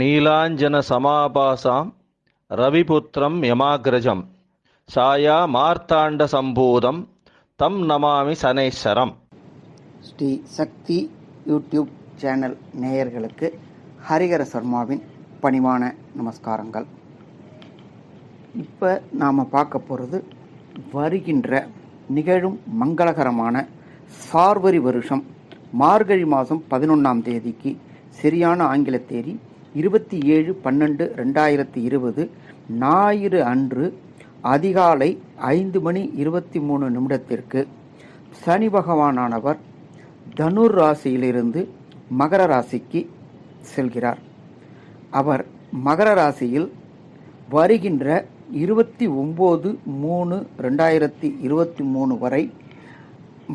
நீலாஞ்சன சமாபாசாம் ரவிபுத்திரம் யமாகிரஜம் சாயா மார்த்தாண்ட சம்போதம் தம் நமாமி சனேஸ்வரம். ஸ்ரீ சக்தி யூடியூப் சேனல் நேயர்களுக்கு ஹரிஹர சர்மாவின் பணிவான நமஸ்காரங்கள். இப்போ நாம் பார்க்க போகிறது வருகின்ற நிகழும் மங்களகரமான சார்வரி வருஷம் மார்கழி மாதம் பதினொன்றாம் தேதிக்கு சரியான ஆங்கில தேதி இருபத்தி ஏழு பன்னெண்டு ரெண்டாயிரத்தி இருபது ஞாயிறு அன்று அதிகாலை ஐந்து மணி இருபத்தி மூணு நிமிடத்திற்கு சனி பகவானானவர் தனுர் ராசியிலிருந்து மகர ராசிக்கு செல்கிறார். அவர் மகர ராசியில் வருகின்ற இருபத்தி ஒம்பது மூணு ரெண்டாயிரத்தி இருபத்தி மூணு வரை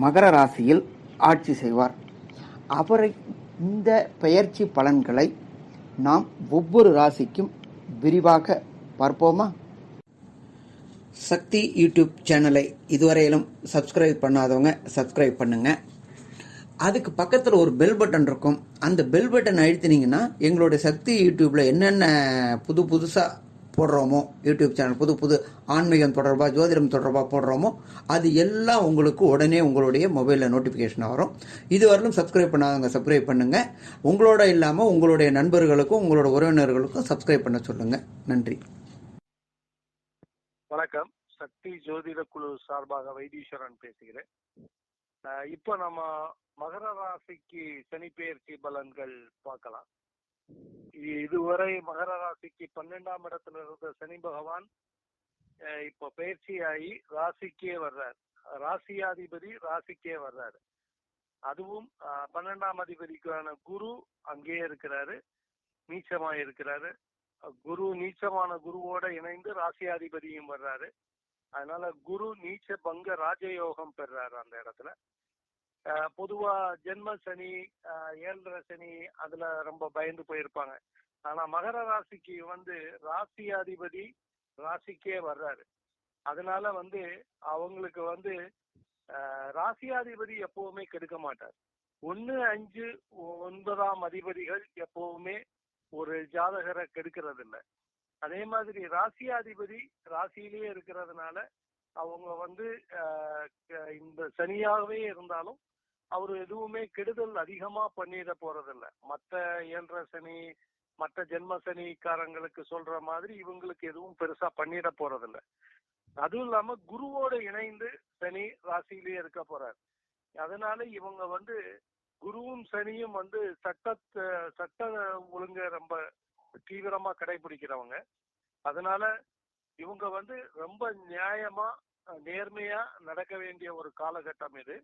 மகர ராசியில் ஆட்சி செய்வார். அவரை இந்த பெயர்ச்சி பலன்களை நாம் ஒவ்வொரு ராசிக்கும் விரிவாக பார்ப்போமா? சக்தி யூடியூப் சேனலை இதுவரையிலும் சப்ஸ்கிரைப் பண்ணாதவங்க சப்ஸ்கிரைப் பண்ணுங்க. அதுக்கு பக்கத்தில் ஒரு பெல் பட்டன் இருக்கும். அந்த பெல் பட்டன் அழுத்தினீங்கன்னா எங்களுடைய சக்தி யூடியூப்பில் என்னென்ன புது புதுசாக போடுறோமோ யூடியூப் சேனல் புது புது ஆன்மீகம் தொடர்பாக ஜோதிடம் தொடர்பாக போடுறோமோ அது எல்லாம் உங்களுக்கு உடனே உங்களுடைய மொபைலில் நோட்டிஃபிகேஷன் வரும். இதுவரையிலும் சப்ஸ்கிரைப் பண்ணாதவங்க சப்ஸ்கிரைப் பண்ணுங்கள் உங்களோட இல்லாமல் உங்களுடைய நண்பர்களுக்கும் உங்களோட உறவினர்களுக்கும் சப்ஸ்கிரைப் பண்ண சொல்லுங்கள் நன்றி. வணக்கம். சக்தி ஜோதிட குழு சார்பாக வைத்தீஸ்வரன் பேசுகிறேன். இப்போ நம்ம மகர ராசிக்கு சனி பெயர்ச்சி பலன்கள் பார்க்கலாம். இதுவரை மகர ராசிக்கு பன்னெண்டாம் இடத்துல இருந்த சனி பகவான் இப்ப பயிற்சியாகி ராசிக்கே வர்றார். ராசியாதிபதி ராசிக்கே வர்றாரு. அதுவும் பன்னெண்டாம் அதிபதிக்கான குரு அங்கேயே இருக்கிறாரு நீச்சமா இருக்கிறாரு. குரு நீச்சமான குருவோட இணைந்து ராசியாதிபதியும் வர்றாரு. அதனால குரு நீச்ச பங்க ராஜயோகம் பெறாரு அந்த இடத்துல. பொதுவா ஜென்ம சனி அஹ் ஏழரை சனி அதுல ரொம்ப பயந்து போயிருப்பாங்க. ஆனா மகர ராசிக்கு வந்து ராசியாதிபதி ராசிக்கே வர்றாரு. அதனால வந்து அவங்களுக்கு வந்து ராசியாதிபதி எப்பவுமே கெடுக்க மாட்டார். ஒன்னு அஞ்சு ஒன்பதாம் அதிபதிகள் எப்பவுமே ஒரு ஜாதகரை கெடுக்கிறது இல்லை அதே மாதிரி ராசியாதிபதி ராசியிலேயே இருக்கிறதுனால அவங்க வந்து ஆஹ் இந்த சனியாகவே இருந்தாலும் அவர் எதுவுமே கெடுதல் அதிகமா பண்ணிட போறதில்ல. மற்ற ஏழரை சனி மற்ற ஜென்ம சனிக்காரங்களுக்கு சொல்ற மாதிரி இவங்களுக்கு எதுவும் பெருசா பண்ணிட போறதில்ல. அதுவும் இல்லாம குருவோட இணைந்து சனி ராசியிலேயே இருக்க போறார். அதனால இவங்க வந்து குருவும் சனியும் வந்து சட்டத்தை சட்ட ஒழுங்க ரொம்ப தீவிரமா கடைபிடிக்கிறவங்க. அதனால இவங்க வந்து ரொம்ப நியாயமா நேர்மையா நடக்க வேண்டிய ஒரு காலகட்டம் இது.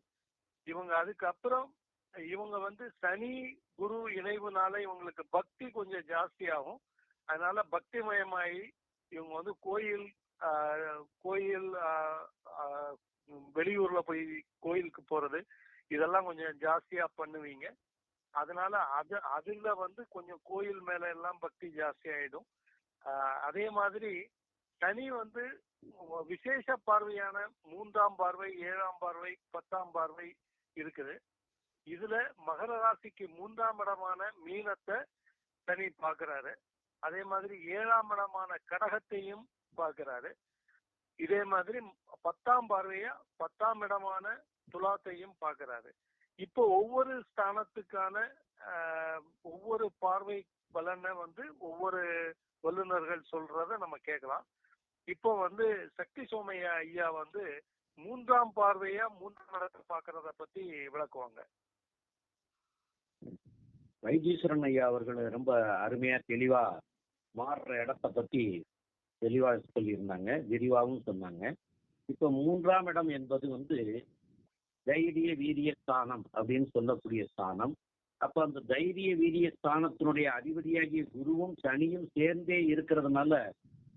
இவங்க அதுக்கப்புறம் இவங்க வந்து சனி குரு இணைவுனால இவங்களுக்கு பக்தி கொஞ்சம் ஜாஸ்தியாகும். அதனால பக்திமயமாயி இவங்க வந்து கோயில் ஆஹ், கோயில் ஆஹ், வெளியூர்ல போய் கோயிலுக்கு போறது இதெல்லாம் கொஞ்சம் ஜாஸ்தியா பண்ணுவீங்க. அதனால அது அதுல வந்து கொஞ்சம் கோயில் மேல எல்லாம் பக்தி ஜாஸ்தி ஆயிடும் ஆஹ் அதே மாதிரி சனி வந்து விசேஷ பார்வையான மூன்றாம் பார்வை ஏழாம் பார்வை பத்தாம் பார்வை இருக்குது. இதுல மகர ராசிக்கு மூன்றாம் இடமான மீனத்தை சனி பாக்குறாரு அதே மாதிரி ஏழாம் இடமான கடகத்தையும் பாக்குறாரு இதே மாதிரி பத்தாம் பார்வையா பத்தாம் இடமான துலாத்தையும் பார்க்கறாரு. இப்போ ஒவ்வொரு ஸ்தானத்துக்கான ஒவ்வொரு பார்வை பலனை வந்து ஒவ்வொரு வல்லுநர்கள் சொல்றத நம்ம கேட்கலாம். இப்போ வந்து சக்தி சோமையா ஐயா வந்து மூன்றாம் பார்வையா மூன்றாம் இடத்தை பாக்குறத பத்தி விளக்குவாங்க. வைத்தீஸ்வரன் ஐயா அவர்கள் ரொம்ப அருமையா தெளிவா மாறுற இடத்த பத்தி தெளிவா சொல்லியிருந்தாங்க விரிவாகவும் சொன்னாங்க. இப்ப மூன்றாம் இடம் என்பது வந்து தைரிய வீரிய ஸ்தானம் அப்படின்னு சொல்லக்கூடிய ஸ்தானம். அப்ப அந்த தைரிய வீரிய ஸ்தானத்தினுடைய அதிபதியாகிய குருவும் சனியும் சேர்ந்தே இருக்கிறதுனால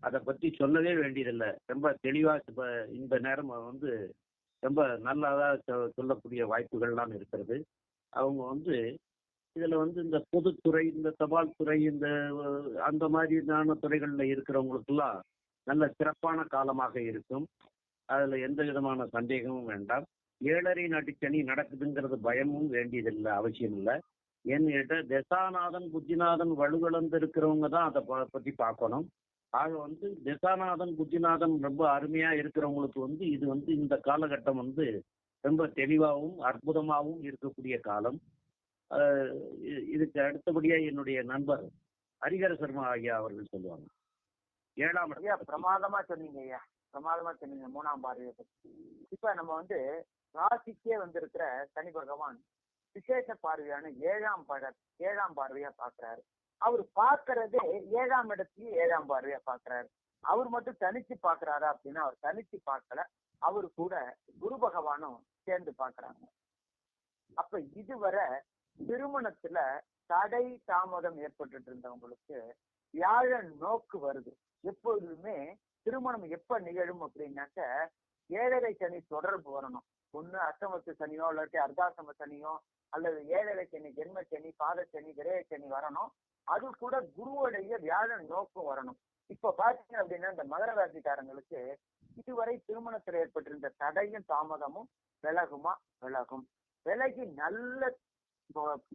அதை பத்தி சொல்லவே வேண்டியதில்லை. ரொம்ப தெளிவா இப்ப இந்த நேரம் வந்து ரொம்ப நல்லதா சொல்லக்கூடிய வாய்ப்புகள்லாம் இருக்கிறது. அவங்க வந்து இதுல வந்து இந்த பொதுத்துறை இந்த தபால் துறை இந்த அந்த மாதிரியான துறைகள்ல இருக்கிறவங்களுக்கெல்லாம் நல்ல சிறப்பான காலமாக இருக்கும். அதுல எந்த விதமான சந்தேகமும் வேண்டாம். ஏழரை நாட்டு நடக்குதுங்கிறது பயமும் வேண்டியதில்லை அவசியம் இல்லை. ஏன்னு தசாநாதன் புத்திநாதன் வலுவிழந்து இருக்கிறவங்க தான் அதை ப- பத்தி பார்க்கணும். ஆக வந்து தசாநாதன் புத்திநாதன் ரொம்ப அருமையா இருக்கிறவங்களுக்கு வந்து இது வந்து இந்த காலகட்டம் வந்து ரொம்ப தெளிவாகவும் அற்புதமாகவும் இருக்கக்கூடிய காலம். இதுக்கு அடுத்தபடியா என்னுடைய நண்பர் ஹரிஹர சர்மா ஐயா அவர்கள் சொல்லுவாங்க. ஏழாம் ஐயா பிரமாதமா சொன்னீங்க ஐயா. பிரமாதமா சொன்னீங்க மூணாம் பார்வையை பத்தி. இப்ப நம்ம வந்து ராசிக்கே வந்திருக்கிற சனி பகவான் விசேஷ பார்வையான ஏழாம் பட ஏழாம் பார்வையா பாக்குறாரு. அவர் பார்க்கறதே ஏழாம் இடத்துலயே ஏழாம் பார்வையா பாக்குறாரு. அவர் மட்டும் தனிச்சு பாக்குறாரா அப்படின்னா அவர் தனிச்சு பார்க்கல. அவர் கூட குரு பகவானும் சேர்ந்து பாக்குறாங்க. அப்ப இதுவரை திருமணத்துல தடை தாமதம் ஏற்பட்டுட்டு இருந்தவங்களுக்கு வியாழன் நோக்கு வருது. எப்பொழுதுமே திருமணம் எப்ப நிகழும் அப்படின்னாக்க ஏழரை சனி தொடர்பு வரணும். ஒண்ணு அஷ்டமத்து சனியோ இல்லாட்டி அர்த்தாசம சனியோ அல்லது ஏழரை சனி ஜென்ம சனி பாத சனி கிரக சனி வரணும். அது கூட குருவுடைய வியாழன் நோக்கம் வரணும். இப்ப பாத்தீங்க அப்படின்னா இந்த மகர ராசிக்காரங்களுக்கு இதுவரை திருமணத்தில் ஏற்பட்டிருந்த தடையும் தாமதமும் விலகுமா? விலகும். விலகி நல்ல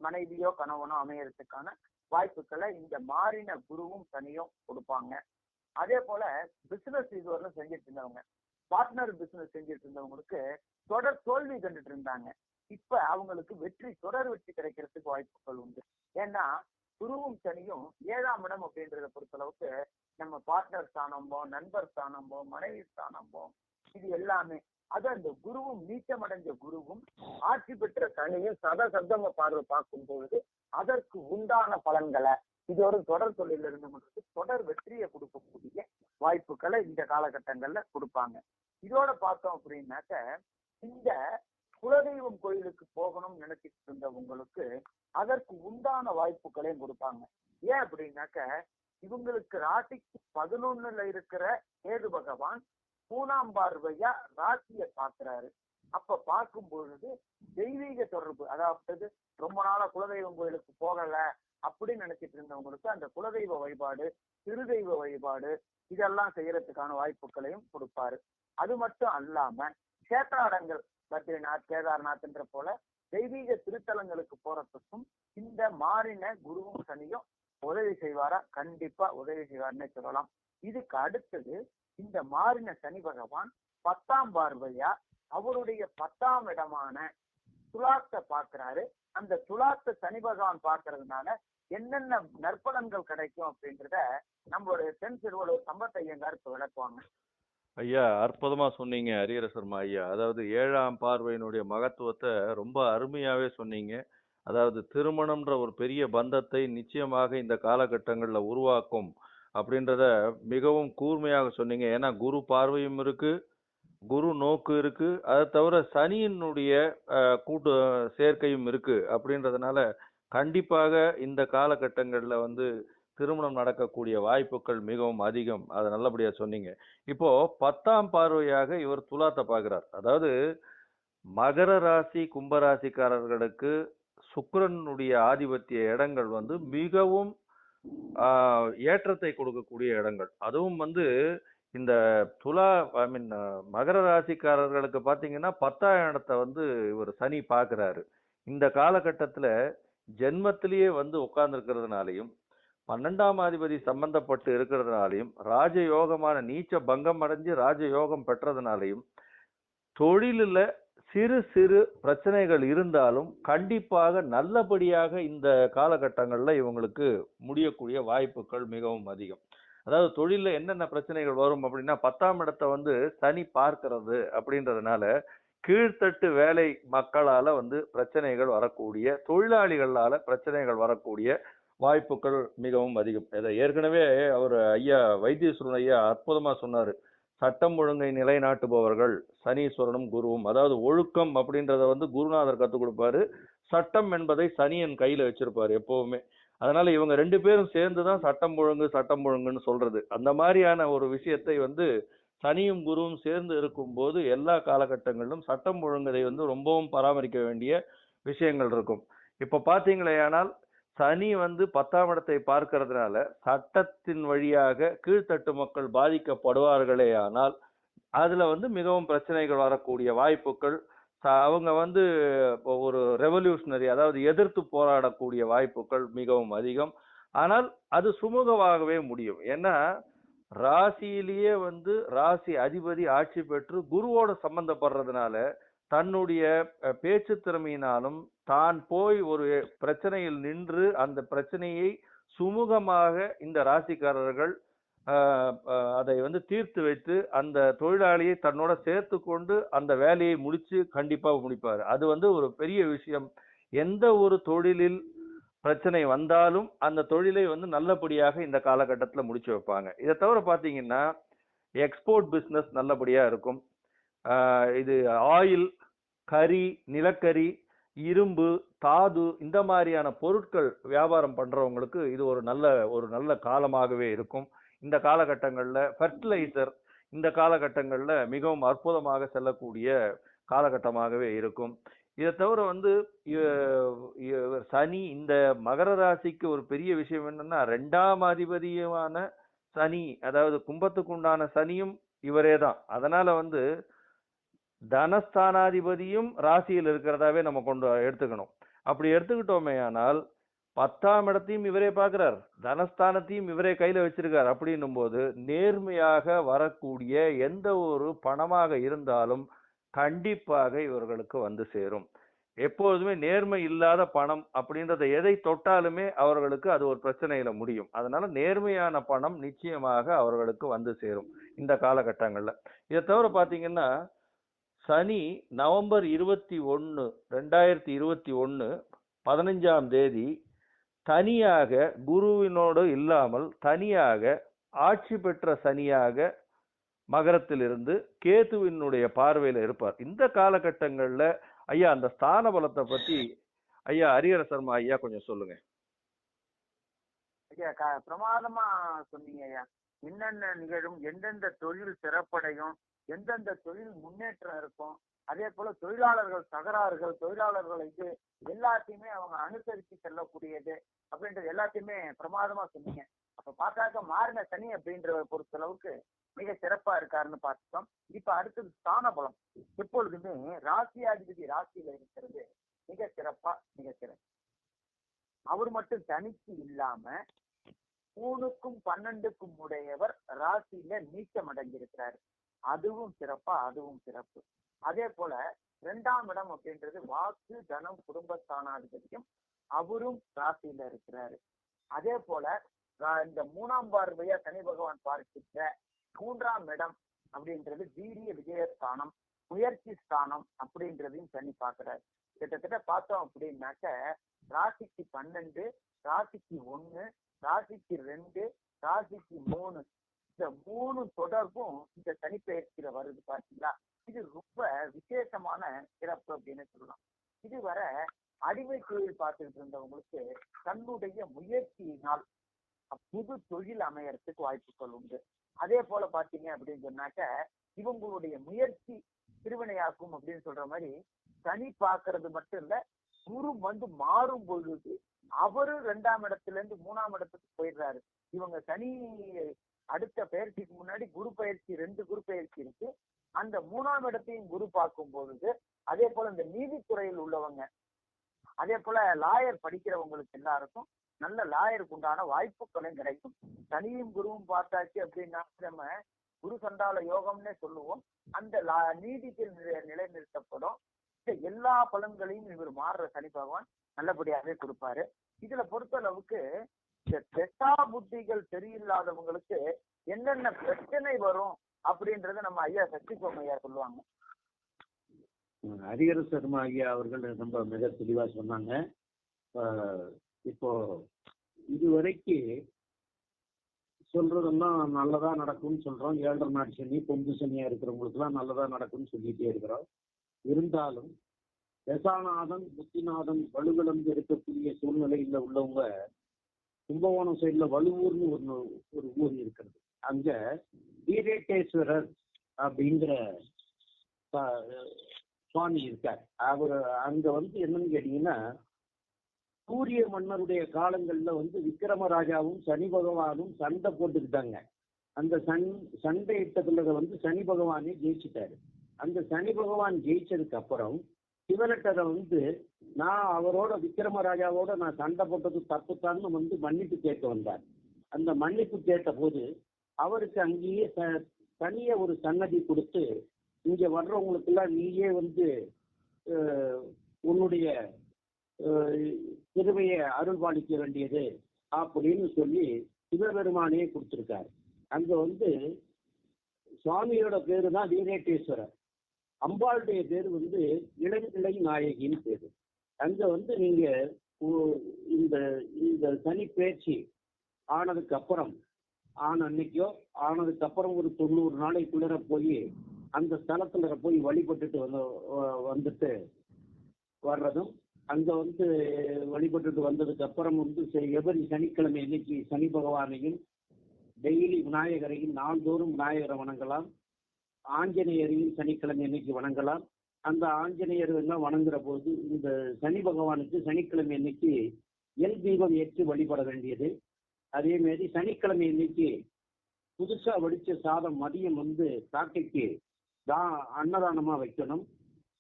மனைவியோ கணவனோ அமையறதுக்கான வாய்ப்புகளை இந்த மாறின குருவும் சனியும் கொடுப்பாங்க. அதே போல பிசினஸ் இதுவரையும் செஞ்சுட்டு இருந்தவங்க பார்ட்னர் பிசினஸ் செஞ்சுட்டு இருந்தவங்களுக்கு தொடர் தோல்வி கண்டுட்டு இருந்தாங்க. இப்ப அவங்களுக்கு வெற்றி தொடர் வெற்றி கிடைக்கிறதுக்கு வாய்ப்புகள் உண்டு. ஏன்னா குருவும் சனியும் ஏழாம் இடம் அப்படின்றத பொறுத்தளவுக்கு நம்ம பார்ட்னர் ஸ்தானம்போ நண்பர் ஸ்தானம்போ மனைவி ஸ்தானம்போ இது எல்லாமே. அது அந்த குருவும் நீச்சமடைஞ்ச குருவும் ஆட்சி பெற்ற சனியும் சத சப்தங்க பார்வை பார்க்கும் பொழுது அதற்கு உண்டான பலன்களை இது ஒரு தொடர் தொழில இருந்து தொடர் வெற்றியை கொடுக்கக்கூடிய வாய்ப்புகளை இந்த காலகட்டங்கள்ல கொடுப்பாங்க. இதோட பார்த்தோம் அப்படின்னாக்க இந்த குலதெய்வம் கோயிலுக்கு போகணும்னு நினைச்சிட்டு இருந்தவங்களுக்கு அதற்கு உண்டான வாய்ப்புகளையும் கொடுப்பாங்க. ஏன் அப்படின்னாக்க இவங்களுக்கு ராசிக்கு பதினொன்னுல இருக்கிற கேது பகவான் மூணாம் பார்வையா ராசியை பார்க்கிறாரு. அப்ப பார்க்கும் பொழுது தெய்வீக தொடர்பு அதாவது ரொம்ப நாளா குலதெய்வம் கோயிலுக்கு போகல அப்படின்னு நினைச்சிட்டு இருந்தவங்களுக்கு அந்த குலதெய்வ வழிபாடு திருதெய்வ வழிபாடு இதெல்லாம் செய்யறதுக்கான வாய்ப்புகளையும் கொடுப்பாரு. அது மட்டும் அல்லாம கேத்தாடங்கள் பத்ரிநாத் கேதார்நாத்ன்ற போல தெய்வீக திருத்தலங்களுக்கு போறதுக்கும் இந்த மாறின குருவும் சனியும் உதவி செய்வாரா? கண்டிப்பா உதவி செய்வார்னே சொல்லலாம். இதுக்கு அடுத்தது இந்த மாறின சனி பகவான் பத்தாம் பார்வையா அவருடைய பத்தாம் இடமான துலாத்தை பார்க்கிறாரு. அந்த துலாத்தை சனி பகவான் பார்க்கறதுனால என்னென்ன நற்பலன்கள் கிடைக்கும் அப்படின்றத நம்மளுடைய தென் திருவள்ளுவர் சம்பத் ஐயங்கார் விளக்குவாங்க. ஐயா அற்புதமா சொன்னீங்க ஹரிஹர சர்மா ஐயா. அதாவது ஏழாம் பார்வையினுடைய மகத்துவத்தை ரொம்ப அருமையாவே சொன்னீங்க. அதாவது திருமணம்ன்ற ஒரு பெரிய பந்தத்தை நிச்சயமாக இந்த காலகட்டங்களில் உருவாக்கும் அப்படின்றத மிகவும் கூர்மையாக சொன்னீங்க. ஏன்னா குரு பார்வையும் இருக்கு குரு நோக்கு இருக்கு. அதை தவிர சனியினுடைய கூட்டு சேர்க்கையும் இருக்கு அப்படின்றதுனால கண்டிப்பாக இந்த காலகட்டங்களில் வந்து திருமணம் நடக்கக்கூடிய வாய்ப்புகள் மிகவும் அதிகம். அதை நல்லபடியாக சொன்னீங்க. இப்போ பத்தாம் பார்வையாக இவர் துலாத்தை பார்க்கிறார். அதாவது மகர ராசி கும்பராசிக்காரர்களுக்கு சுக்கரனுடைய ஆதிபத்திய இடங்கள் வந்து மிகவும் ஏற்றத்தை கொடுக்கக்கூடிய இடங்கள். அதுவும் வந்து இந்த துலா ஐ மீன் மகர ராசிக்காரர்களுக்கு பார்த்தீங்கன்னா பத்தாம் இடத்தை வந்து இவர் சனி பார்க்குறாரு. இந்த காலகட்டத்தில் ஜென்மத்திலேயே வந்து உட்கார்ந்துருக்கிறதுனாலையும் பன்னெண்டாம் அதிபதி சம்பந்தப்பட்டு இருக்கிறதுனாலையும் ராஜயோகமான நீச்ச பங்கம் அடைஞ்சு ராஜயோகம் பெற்றதுனாலையும் தொழிலில் சிறு சிறு பிரச்சனைகள் இருந்தாலும் கண்டிப்பாக நல்லபடியாக இந்த காலகட்டங்களில் இவங்களுக்கு முடியக்கூடிய வாய்ப்புகள் மிகவும் அதிகம். அதாவது தொழிலில் என்னென்ன பிரச்சனைகள் வரும் அப்படின்னா பத்தாம் இடத்தை வந்து சனி பார்க்கிறது அப்படின்றதுனால கீழ்த்தட்டு வேலை மக்களால் வந்து பிரச்சனைகள் வரக்கூடிய தொழிலாளிகளால் பிரச்சனைகள் வரக்கூடிய வாய்ப்புகள் மிகவும் அதிகம். இதை ஏற்கனவே அவர் ஐயா வைத்தீஸ்வரன் ஐயா அற்புதமாக சொன்னார். சட்டம் ஒழுங்கை நிலைநாட்டுபவர்கள் சனீஸ்வரனும் குருவும். அதாவது ஒழுக்கம் அப்படின்றத வந்து குருநாதர் கற்றுக் கொடுப்பாரு. சட்டம் என்பதை சனியன் கையில் வச்சிருப்பார் எப்போவுமே. அதனால இவங்க ரெண்டு பேரும் சேர்ந்து தான் சட்டம் ஒழுங்கு சட்டம் ஒழுங்குன்னு சொல்றது. அந்த மாதிரியான ஒரு விஷயத்தை வந்து சனியும் குருவும் சேர்ந்து இருக்கும்போது எல்லா காலகட்டங்களிலும் சட்டம் ஒழுங்கதை வந்து ரொம்பவும் பராமரிக்க வேண்டிய விஷயங்கள் இருக்கும். இப்ப பாத்தீங்களேயானால் சனி வந்து பத்தாம் இடத்தை பார்க்கறதுனால சட்டத்தின் வழியாக கீழ்த்தட்டு மக்கள் பாதிக்கப்படுவார்களே ஆனால் அதுல வந்து மிகவும் பிரச்சனைகள் வரக்கூடிய வாய்ப்புகள் அவங்க வந்து இப்போ ஒரு ரெவல்யூஷனரி அதாவது எதிர்த்து போராடக்கூடிய வாய்ப்புகள் மிகவும் அதிகம். ஆனால் அது சுமூகமாகவே முடியும். ஏன்னா ராசியிலேயே வந்து ராசி அதிபதி ஆட்சி பெற்று குருவோட சம்பந்தப்படுறதுனால தன்னுடைய பேச்சு திறமையினாலும் தான் போய் ஒரு பிரச்சனையில் நின்று அந்த பிரச்சனையை சுமூகமாக இந்த ராசிக்காரர்கள் அதை வந்து தீர்த்து வைத்து அந்த தொழிலாளியை தன்னோட சேர்த்து கொண்டு அந்த வேலையை முடிச்சு கண்டிப்பாக முடிப்பார். அது வந்து ஒரு பெரிய விஷயம். எந்த ஒரு தொழிலில் பிரச்சனை வந்தாலும் அந்த தொழிலை வந்து நல்லபடியாக இந்த காலகட்டத்தில் முடிச்சு வைப்பாங்க. இதை தவிர பார்த்தீங்கன்னா எக்ஸ்போர்ட் பிஸ்னஸ் நல்லபடியாக இருக்கும். இது ஆயில் கறி நிலக்கரி இரும்பு தாது இந்த மாதிரியான பொருட்கள் வியாபாரம் பண்ணுறவங்களுக்கு இது ஒரு நல்ல ஒரு நல்ல காலமாகவே இருக்கும். இந்த காலகட்டங்களில் ஃபர்டிலைசர் இந்த காலகட்டங்களில் மிகவும் அற்புதமாக செல்லக்கூடிய காலகட்டமாகவே இருக்கும். இதை தவிர வந்து சனி இந்த மகர ராசிக்கு ஒரு பெரிய விஷயம் என்னன்னா ரெண்டாம் அதிபதியுமான சனி அதாவது கும்பத்துக்கு உண்டான சனியும் இவரே தான். அதனால வந்து தனஸ்தானாதிபதியும் ராசியில் இருக்கிறதாவே நம்ம கொண்டு எடுத்துக்கணும். அப்படி எடுத்துக்கிட்டோமே ஆனால் பத்தாம் இடத்தையும் இவரே பார்க்கிறார். தனஸ்தானத்தையும் இவரே கையில வச்சிருக்கார். அப்படின்னும் போது நேர்மையாக வரக்கூடிய எந்த ஒரு பணமாக இருந்தாலும் கண்டிப்பாக இவர்களுக்கு வந்து சேரும். எப்போதுமே நேர்மை இல்லாத பணம் அப்படின்றத எதை தொட்டாலுமே அவர்களுக்கு அது ஒரு பிரச்சனையில முடியும். அதனால நேர்மையான பணம் நிச்சயமாக அவர்களுக்கு வந்து சேரும் இந்த காலகட்டங்கள்ல. இதை தவிர பாத்தீங்கன்னா சனி நவம்பர் இருபத்தி ஒன்று ரெண்டாயிரத்தி இருபத்தி ஒன்று பதினஞ்சாம் தேதி தனியாக குருவினோடு இல்லாமல் தனியாக ஆட்சி பெற்ற சனியாக மகரத்திலிருந்து கேதுவினுடைய பார்வையில் இருப்பார். இந்த காலகட்டங்களில் ஐயா அந்த ஸ்தான பலத்தை பற்றி ஐயா ஹரிஹர சர்மா ஐயா கொஞ்சம் சொல்லுங்கள் ஐயா க- பிரமாதமா சொன்னீங்க ஐயா. என்னென்ன நிகழும் எந்தெந்த தொழில் சிறப்படையும் எந்தெந்த தொழில் முன்னேற்றம் இருக்கும் அதே போல தொழிலாளர்கள் தகராறுகள் தொழிலாளர்கள் இது எல்லாத்தையுமே அவங்க அனுசரித்து செல்லக்கூடியது அப்படின்றது எல்லாத்தையுமே பிரமாதமா சொன்னீங்க. அப்ப பார்த்தாக்க மாறின சனி அப்படின்ற பொறுத்தளவுக்கு மிக சிறப்பா இருக்காருன்னு பார்த்துட்டோம். இப்ப அடுத்தது ஸ்தான பலம் எப்பொழுதுமே ராசியாதிபதி ராசியில இருக்கிறது மிக சிறப்பா மிக சிறப்பு. அவர் மட்டும் தனிச்சு இல்லாம மூணுக்கும் பன்னெண்டுக்கும் உடையவர் ராசியில நீச்சம் அடைஞ்சிருக்கிறாரு அதுவும் சிறப்பா அதுவும் சிறப்பு. அதே போல இரண்டாம் இடம் அப்படின்றது வாக்கு தனம் குடும்பஸ்தானாதிபதியும் அவரும் ராசியில இருக்கிறாரு. அதே போல ரா- இந்த மூணாம் பார்வையா சனி பகவான் பார்க்கின்ற மூன்றாம் இடம் அப்படின்றது வீரிய விஜயஸ்தானம் முயற்சி ஸ்தானம் அப்படின்றதையும் சனி பாக்குறாரு கிட்டத்தட்ட பார்த்தோம் அப்படின்னாக்க ராசிக்கு பன்னெண்டு ராசிக்கு ஒண்ணு ராசிக்கு ரெண்டு ராசிக்கு மூணு. இந்த மூணு தொடர்பும் இந்த சனிப்பெயர்ச்சியில வருது பாத்தீங்களா? இது ரொம்ப விசேஷமான சிறப்பு அப்படின்னு சொல்லலாம். இதுவரை அடிமை தொழில் பார்த்துட்டு இருந்தவங்களுக்கு தன்னுடைய முயற்சியினால் புது தொழில் அமையறதுக்கு வாய்ப்புகள் உண்டு. அதே போல பாத்தீங்க அப்படின்னு சொன்னாக்க இவங்களுடைய முயற்சி திருவினையாக்கும் அப்படின்னு சொல்ற மாதிரி சனி பாக்குறது மட்டும் இல்ல குரு வந்து மாறும் பொழுது அவரு ரெண்டாம் இடத்துல இருந்து மூணாம் இடத்துக்கு போயிடுறாரு. இவங்க சனி அடுத்த பயிற்சிக்கு முன்னாடி குரு பயிற்சி ரெண்டு குரு பயிற்சி இருக்கு. அந்த மூணாம் இடத்தையும் குரு பார்க்கும் பொழுது அதே போல இந்த நீதித்துறையில் உள்ளவங்க அதே போல லாயர் படிக்கிறவங்களுக்கு எல்லாருக்கும் நல்ல லாயருக்கு உண்டான வாய்ப்புகளும் கிடைக்கும். சனியும் குருவும் பார்த்தாச்சு அப்படின்னா நம்ம குரு சண்டால யோகம்னே சொல்லுவோம். அந்த லா- நீதிக்கு நிலை- நிலைநிறுத்தப்படும். எல்லா பலன்களையும் இவர் மாறுற சனி பகவான். நல்லபடியாவே கொடுப்பாரு. இதுல பொறுத்தளவுக்கு இந்த தெசா புத்திகள் சரியில்லாதவங்களுக்கு என்னென்ன பிரச்சனை வரும் அப்படின்றத நம்ம ஐயா சக்தி ஐயா சொல்லுவாங்க. ஹரிஹர சர்மா ஐயா அவர்கள் ரொம்ப மிக தெளிவா சொன்னாங்க. ஆஹ் இப்போ இதுவரைக்கு சொல்றதெல்லாம் நல்லதா நடக்கும்னு சொல்றோம். ஏழரை நாட்டு சனி பொங்கு சனியா இருக்கிறவங்களுக்கு எல்லாம் நல்லதா நடக்கும்னு சொல்லிட்டே இருக்கிறோம். இருந்தாலும் தசாநாதன் புத்திநாதன் வலுவிழந்து இருக்கக்கூடிய சூழ்நிலையில உள்ளவங்க கும்பகோணம் சைடுல வலுவூர்னு ஒரு ஒரு ஊர் இருக்கிறது. அங்க வீரேட்டேஸ்வரர் அப்படிங்கிற சா- சுவாமி இருக்கார். அவர் அங்க வந்து என்னன்னு கேட்டீங்கன்னா சூரிய மன்னருடைய காலங்கள்ல வந்து விக்ரமராஜாவும் சனி பகவானும் சண்டை போட்டுக்கிட்டாங்க. அந்த சன் சண்டை இட்டதுல வந்து சனி பகவானே ஜெயிச்சிட்டாரு. அந்த சனி பகவான் ஜெயிச்சதுக்கு அப்புறம் சிவனட்டரை வந்து நான் அவரோட விக்ரமராஜாவோட நான் சண்டை போட்டது தப்புத்தான்னு வந்து மன்னிப்பு கேட்க வந்தார். அந்த மன்னிப்பு கேட்ட போது அவருக்கு அங்கேயே தனிய ஒரு சன்னதி கொடுத்து இங்க வர்றவங்களுக்கெல்லாம் நீயே வந்து உன்னுடைய திருமையை அருள்பாலிக்க வேண்டியது அப்படின்னு சொல்லி சிவபெருமானையே கொடுத்துருக்காரு. அங்க வந்து சுவாமியோட பேரு தான் வீரேட்டேஸ்வரர். அம்பாளுடைய பேர் வந்து இளங்கிளை நாயகின்னு பேரு. அங்க வந்து நீங்க இந்த இந்த சனி பேச்சு ஆனதுக்கு அப்புறம் ஆன அன்னைக்கோ ஆனதுக்கு அப்புறம் ஒரு தொண்ணூறு நாளைக்குள்ளர போய் அந்த ஸ்தலத்துல போய் வழிபட்டுட்டு வந்து வந்துட்டு வர்றதும் அங்க வந்து வழிபட்டுட்டு வந்ததுக்கு அப்புறம் வந்து எவரி சனிக்கிழமை இன்னைக்கு சனி பகவானையும் டெய்லி விநாயகரையும் நாள்தோறும் விநாயகரை வணங்கலாம். ஆஞ்சநேயரையும் சனிக்கிழமை அன்னைக்கு வணங்கலாம். அந்த ஆஞ்சநேயர் எல்லாம் வணங்குற போது இந்த சனி பகவானுக்கு சனிக்கிழமை அன்னைக்கு எல் தீபம் ஏற்றி வழிபட வேண்டியது. அதே மாதிரி சனிக்கிழமை அன்னைக்கு புதுசா வடிச்ச சாதம் மதியம் வந்து காக்கைக்கு தான் அன்னதானமா வைக்கணும்.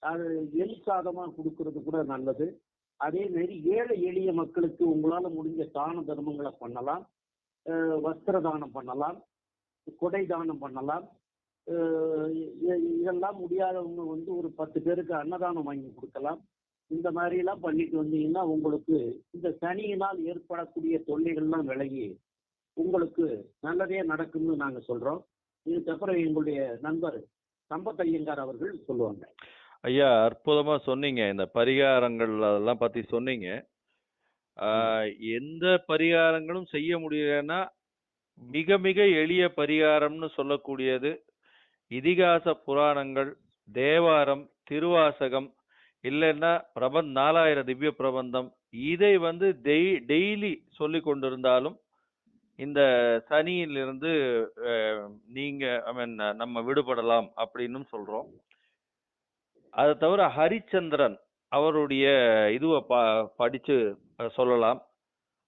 அது எல் சாதமா கொடுக்கறது கூட நல்லது. அதே மாதிரி ஏழை எளிய மக்களுக்கு உங்களால முடிஞ்ச தான தர்மங்களை பண்ணலாம். வஸ்திர தானம் பண்ணலாம். கொடை தானம் பண்ணலாம். இதெல்லாம் முடியாதவங்க வந்து ஒரு பத்து பேருக்கு அன்னதானம் வாங்கி கொடுக்கலாம். இந்த மாதிரி எல்லாம் பண்ணிட்டு வந்தீங்கன்னா உங்களுக்கு இந்த சனியினால் ஏற்படக்கூடிய தொல்லைகள்லாம் விலகி உங்களுக்கு நல்லதே நடக்கும்னு நாங்க சொல்றோம். இதுக்கப்புறம் எங்களுடைய நண்பர் சம்பத் ஐயங்கார் அவர்கள் சொல்லுவாங்க. ஐயா அற்புதமா சொன்னீங்க. இந்த பரிகாரங்கள் அதெல்லாம் பத்தி சொன்னீங்க. எந்த பரிகாரங்களும் செய்ய முடியலன்னா மிக மிக எளிய பரிகாரம்னு சொல்லக்கூடியது இதிகாச புராணங்கள் தேவாரம் திருவாசகம் இல்லைன்னா பிரபந்த் நாலாயிரம் திவ்ய பிரபந்தம் இதை வந்து டெய் டெய்லி சொல்லி கொண்டிருந்தாலும் இந்த சனியிலிருந்து நீங்க ஐ மீன் நம்ம விடுபடலாம் அப்படின்னும் சொல்றோம். அதை தவிர ஹரிச்சந்திரன் அவருடைய இதுவை ப படிச்சு சொல்லலாம்.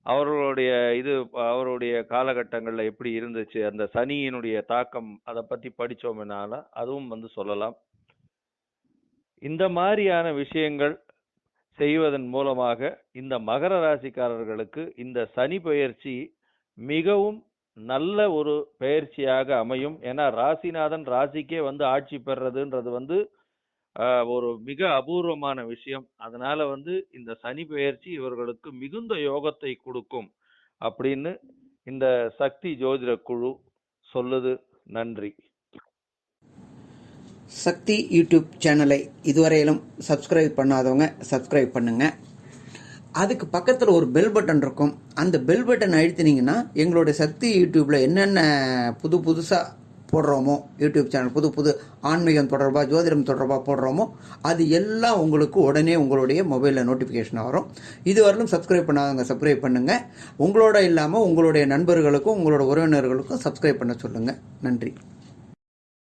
அவர்களுடைய இது அவருடைய காலகட்டங்களில் எப்படி இருந்துச்சு அந்த சனியினுடைய தாக்கம் அதை பற்றி படித்தோம்னால அதுவும் வந்து சொல்லலாம். இந்த மாதிரியான விஷயங்கள் செய்வதன் மூலமாக இந்த மகர ராசிக்காரர்களுக்கு இந்த சனி பெயர்ச்சி மிகவும் நல்ல ஒரு பெயர்ச்சியாக அமையும். ஏன்னா ராசிநாதன் ராசிக்கே வந்து ஆட்சி பெறுறதுன்றது வந்து ஒரு மிக அபூர்வமான விஷயம். அதனால வந்து இந்த சனி பெயர்ச்சி இவர்களுக்கு மிகுந்த யோகத்தை கொடுக்கும் அப்படின்னு இந்த சக்தி ஜோதிட குழு சொல்லுது. நன்றி. சக்தி யூடியூப் சேனலை இதுவரையிலும் சப்ஸ்கிரைப் பண்ணாதவங்க சப்ஸ்கிரைப் பண்ணுங்க. அதுக்கு பக்கத்தில் ஒரு பெல் பட்டன் இருக்கும். அந்த பெல் பட்டன் அழுத்தினீங்கன்னா எங்களுடைய சக்தி யூடியூப்பில் என்னென்ன புது புதுசாக போடுறோமோ? யூடியூப் சேனல் புது புது ஆன்மீகம் தொடர்பாக ஜோதிடம் தொடர்பாக போடுறோமோ? அது எல்லாம் உங்களுக்கு உடனே உங்களுடைய மொபைலில் நோட்டிஃபிகேஷன் வரும். இதுவரையிலும் சப்ஸ்கிரைப் பண்ணாதவங்க சப்ஸ்கிரைப் பண்ணுங்கள் உங்களோட இல்லாமல் உங்களுடைய நண்பர்களுக்கும் உங்களோட உறவினர்களுக்கும் சப்ஸ்கிரைப் பண்ண சொல்லுங்கள் நன்றி.